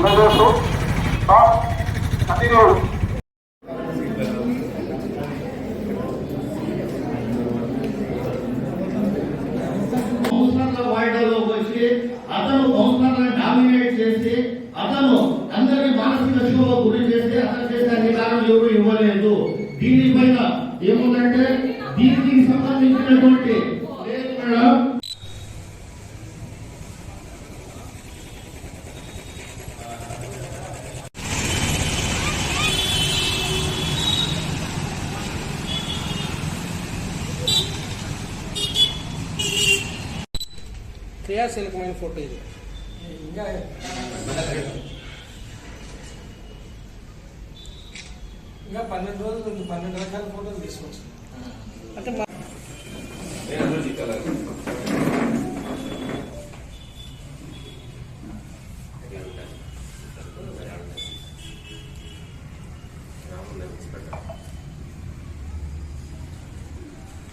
అందజేస్తూ కంటిన్యూ. అతను కౌన్సిలర్లను డామినేట్ చేసి అతను అందరి మానసిక శోభ గురి చేసి అతను చేసే అధికారం ఎవరు ఇవ్వలేదు. దీనిపైన ఏముందంటే దీనికి సంబంధించినటువంటి క్రియాశీలకమైన ఫోటో ఇది. ఇంకా ఇంకా పన్నెండు రోజులు పన్నెండు రకాల ఫోటోలు తీసుకోవచ్చు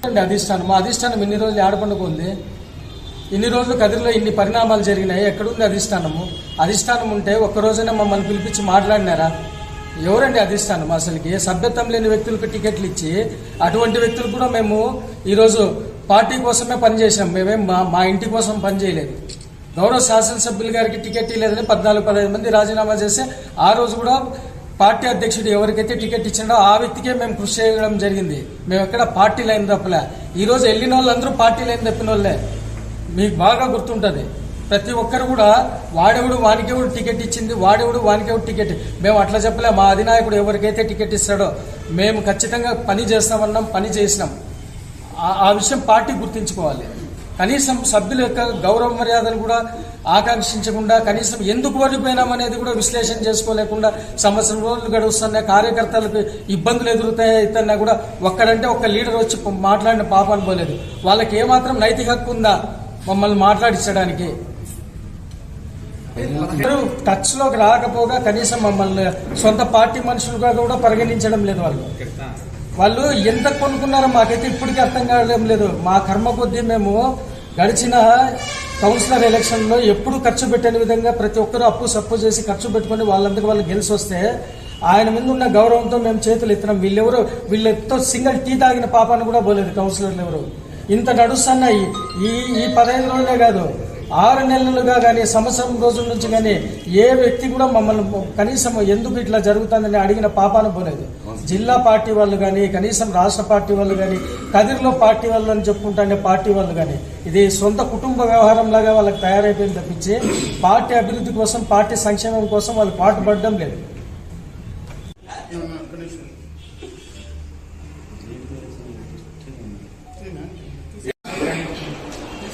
అంటే అధిష్టానం మా అధిష్టానం ఇన్ని రోజులు ఆడపండుగ ఉంది ఇన్ని రోజులు కదిరిలో ఇన్ని పరిణామాలు జరిగినాయి. ఎక్కడుంది అధిష్టానము? అధిష్టానం ఉంటే ఒక్క రోజైనా మమ్మల్ని పిలిపించి మాట్లాడినారా? ఎవరండి అధిష్టానం? అసలుకి సభ్యత్వం లేని వ్యక్తులకు టికెట్లు ఇచ్చి అటువంటి వ్యక్తులు కూడా మేము ఈరోజు పార్టీ కోసమే పనిచేసాం మేమేం మా మా ఇంటి కోసం పనిచేయలేదు. గౌరవ శాసనసభ్యులు గారికి టికెట్ ఇవ్వలేదని పద్నాలుగు పదహైదు మంది రాజీనామా చేస్తే ఆ రోజు కూడా పార్టీ అధ్యక్షుడు ఎవరికైతే టికెట్ ఇచ్చినాడో ఆ వ్యక్తికే మేము కృషి చేయడం జరిగింది. మేము ఎక్కడ పార్టీ లైన్ తప్పలే. ఈరోజు వెళ్ళిన వాళ్ళందరూ పార్టీ లైన్ తప్పిన వాళ్ళే మీకు బాగా గుర్తుంటుంది. ప్రతి ఒక్కరు కూడా వాడెవడు వానికెవడు టికెట్ ఇచ్చింది వాడెవడు వానికెవడు టికెట్. మేము అట్లా చెప్పలే మా అధినాయకుడు ఎవరికైతే టికెట్ ఇస్తాడో మేము ఖచ్చితంగా పని చేస్తామన్నాం పని చేసినాం. ఆ- ఆ విషయం పార్టీ గుర్తించుకోవాలి. కనీసం సభ్యుల యొక్క గౌరవ మర్యాదలు కూడా ఆకాంక్షించకుండా కనీసం ఎందుకు ఓడిపోయినామనేది కూడా విశ్లేషణ చేసుకోలేకుండా సంవత్సరం రోజులు గడుస్తున్న కార్యకర్తలకు ఇబ్బందులు ఎదురుతాయి ఇతన్నా కూడా ఒక్కడంటే ఒక్క లీడర్ వచ్చి మాట్లాడిన పాప అనుకోలేదు వాళ్ళకి ఏమాత్రం నైతిక హక్కు ఉందా? మమ్మల్ని మాట్లాడించడానికి టచ్లోకి రాకపోగా కనీసం మమ్మల్ని సొంత పార్టీ మనుషులుగా కూడా పరిగణించడం లేదు వాళ్ళు. వాళ్ళు ఎంత కొనుక్కున్నారో మాకైతే ఇప్పటికీ అర్థం కావడం లేదు. మా కర్మ కొద్దీ మేము గడిచిన కౌన్సిలర్ ఎలక్షన్లో ఎప్పుడు ఖర్చు పెట్టని విధంగా ప్రతి ఒక్కరూ అప్పు సప్పు చేసి ఖర్చు పెట్టుకొని వాళ్ళందరికీ వాళ్ళు గెలిచి వస్తే ఆయన మీద ఉన్న గౌరవంతో మేము చేతులు ఎత్తున్నాం వీళ్ళెవరు వీళ్ళెత్తో సింగిల్ టీ తాగిన పాపాన్ని కూడా పోలేదు కౌన్సిలర్లు ఎవరు. ఇంత నడుస్తున్న ఈ- ఈ పదహైదు రోజులే కాదు ఆరు నెలలుగా కానీ సంవత్సరం రోజుల నుంచి కానీ ఏ వ్యక్తి కూడా మమ్మల్ని కనీసం ఎందుకు ఇట్లా జరుగుతుందని అడిగిన పాపాను పోలేదు. జిల్లా పార్టీ వాళ్ళు కానీ కనీసం రాష్ట్ర పార్టీ వాళ్ళు కానీ కదిరిలో పార్టీ వాళ్ళు అని చెప్పుకుంటానే పార్టీ వాళ్ళు కానీ ఇది సొంత కుటుంబ వ్యవహారం లాగా వాళ్ళకి తయారైపోయింది తప్పించి పార్టీ అభివృద్ధి కోసం పార్టీ సంక్షేమం కోసం వాళ్ళు పాటుపడడం లేదు.